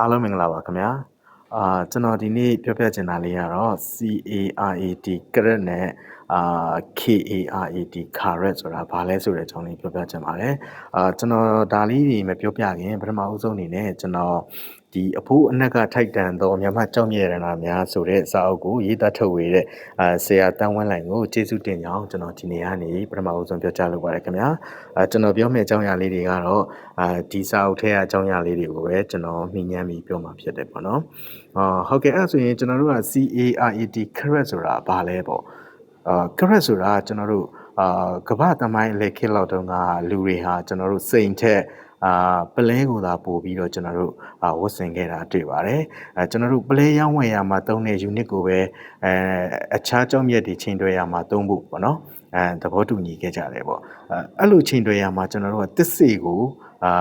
အားလုံးမင်္ဂလာပါခင်ဗျာအာကျွန်တော်ဒီနေ့ပြောပြချင်တာလေးကတော့ CARAT carat နဲ့အာ KARAT carat ဆိုတာဘာလဲဆိုတဲ့အကြောင်းလေးပြောပြချင်ပါတယ်အာကျွန်တော်ဒါလေးတွေမပြောပြခင်ပထမအဦးဆုံးအနေနဲ့ကျွန်တော် ဒီအဖိုးအနက်ကထိုက်တန်သောမြန်မာကြောင့်မြေရနာများဆိုတဲ့စာအုပ်ကိုရေးသားထုတ်ဝေတဲ့အာဆရာတန်းဝင်းလိုင်ကိုကျေးဇူးတင်ကြောင်းကျွန်တော်ဒီနေ့ကနေပထမအဦးဆုံးပြောကြားလိုပါတယ်ခင်ဗျာအာကျွန်တော်ပြောမယ့်အကြောင်းအရာလေးတွေကတော့အာဒီစာအုပ်ထဲကအကြောင်းအရာလေးတွေကိုပဲကျွန်တော်မြင်ညမ်းပြီးပြောမှာဖြစ်တယ်ပေါ့နော်အာဟုတ်ကဲ့အဲ့ဒါဆိုရင်ကျွန်တော်တို့က CARAT carat ဆိုတာဘာလဲပေါ့အာ carat ဆိုတာကျွန်တော်တို့အာကမ္ဘာတမိုင်းလက်ခေတ်လောက်တုန်းကလူတွေဟာကျွန်တော်တို့စိန်ထက် အာပလဲကိုသာပို့ပြီးတော့ကျွန်တော်တို့အာဝတ်ဆင်ခဲ့တာတွေ့ပါတယ်အဲကျွန်တော်တို့ပလဲရောင်းဝယ်ရမှာသုံးတဲ့ unit ကိုပဲအဲအခြားကြောင့်မြတ်တွေချိန်တွယ်ရမှာသုံးဖို့ပေါ့နော်အဲသဘောတူညီခဲ့ကြတယ်ပေါ့အဲအဲ့လိုချိန်တွယ်ရမှာကျွန်တော်တို့ကတစ်စေကိုအာ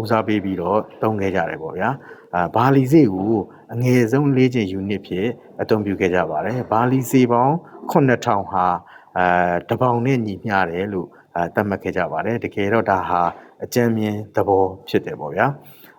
ဦးစားပေးပြီးတော့သုံးခဲ့ကြတယ်ပေါ့ဗျာအာဘာလီစေကိုအငယ်ဆုံး၄ချိန် unit ဖြစ်အသုံးပြုခဲ့ကြပါတယ်ဘာလီစေပေါင်း9000ဟာအဲတပေါင်နဲ့ညီမျှတယ်လို့အဲသတ်မှတ်ခဲ့ကြပါတယ်တကယ်တော့ဒါဟာ အကြမ်းမြင်သဘောဖြစ်တယ်ပေါ့ဗျာ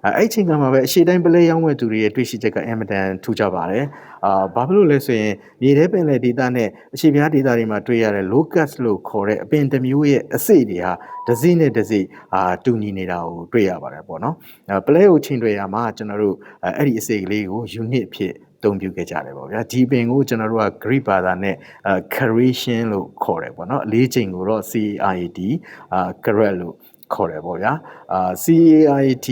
အဲအဲ့ချိန်ကမှပဲအရှိတိုင်းပလဲရောင်းဝယ်သူတွေရဲ့တွေ့ရှိချက်ကအင်မတန်ထူးခြားပါတယ်အာဘာဖြစ်လို့လဲဆိုရင်မြေထဲပင်လယ်ဒေသနဲ့အရှိပြားဒေသတွေမှာတွေ့ရတဲ့ locust လို့ခေါ်တဲ့အပင်တစ်မျိုးရဲ့အစိတွေဟာတစ်စိနဲ့တစ်စိအာတူညီနေတာကိုတွေ့ရပါတယ်ပေါ့နော်အဲပလဲကိုချိန်တွေ့ရမှာကျွန်တော်တို့အဲအဲ့ဒီအစိကလေးကို unit ဖြစ်တုံပြခဲ့ကြတယ်ပေါ့ဗျာဒီပင်ကိုကျွန်တော်တို့က Greek ဘာသာနဲ့အဲ caration လို့ခေါ်တယ်ပေါ့နော်အလေးချိန်ကိုတော့ CARAT အာ carat လို့ ခေါ်တယ်ပေါ့ဗျာအာ CARAT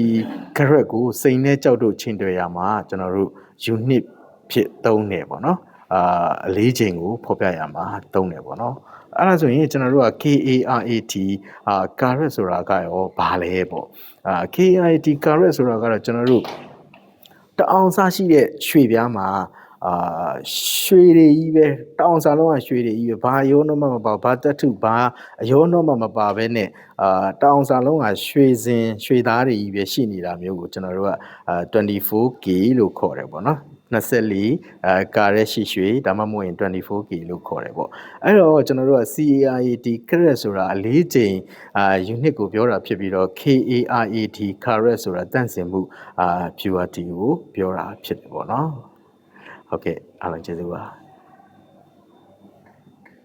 carat ကိုစိန်နဲ့ကြောက်တို့ချိန်တွေ့ရမှာကျွန်တော်တို့ unit ဖြစ်သုံးတယ်ပေါ့နော်အာအလေးချိန်ကိုဖော်ပြရမှာသုံးတယ်ပေါ့နော်အဲ့ဒါဆိုရင်ကျွန်တော်တို့က KARAT အာ carat ဆိုတာကရောဘာလဲပေါ့အာ KARAT carat ဆိုတာကတော့ကျွန်တော်တို့တအောင်စားရှိတဲ့ရွှေပြားမှာ အာရွှေတွေကြီးပဲတအောင်စားလုံးကရွှေတွေကြီးပဲဘာရောနှမမပါဘာတက်ထုဘာအရောနှမမပါဘဲနဲ့အာတအောင်စားလုံးကရွှေစင်ရွှေသားတွေကြီးပဲရှိနေတာမျိုးကိုကျွန်တော်တို့ကအာ 24K လို့ခေါ်တယ်ပေါ့နော်24အဲကာရက်ရှိရွှေဒါမှမဟုတ်ရင် 24K လို့ခေါ်တယ်ပေါ့အဲ့တော့ကျွန်တော်တို့က CARAT carat ဆိုတာအလေးချိန်အာ unit ကိုပြောတာဖြစ်ပြီးတော့ KARAT carat ဆိုတာတန့်စင်မှုအာ purity ကိုပြောတာဖြစ်တယ်ပေါ့နော် ဟုတ်ကဲ့အားလုံးကျေးဇူးပါ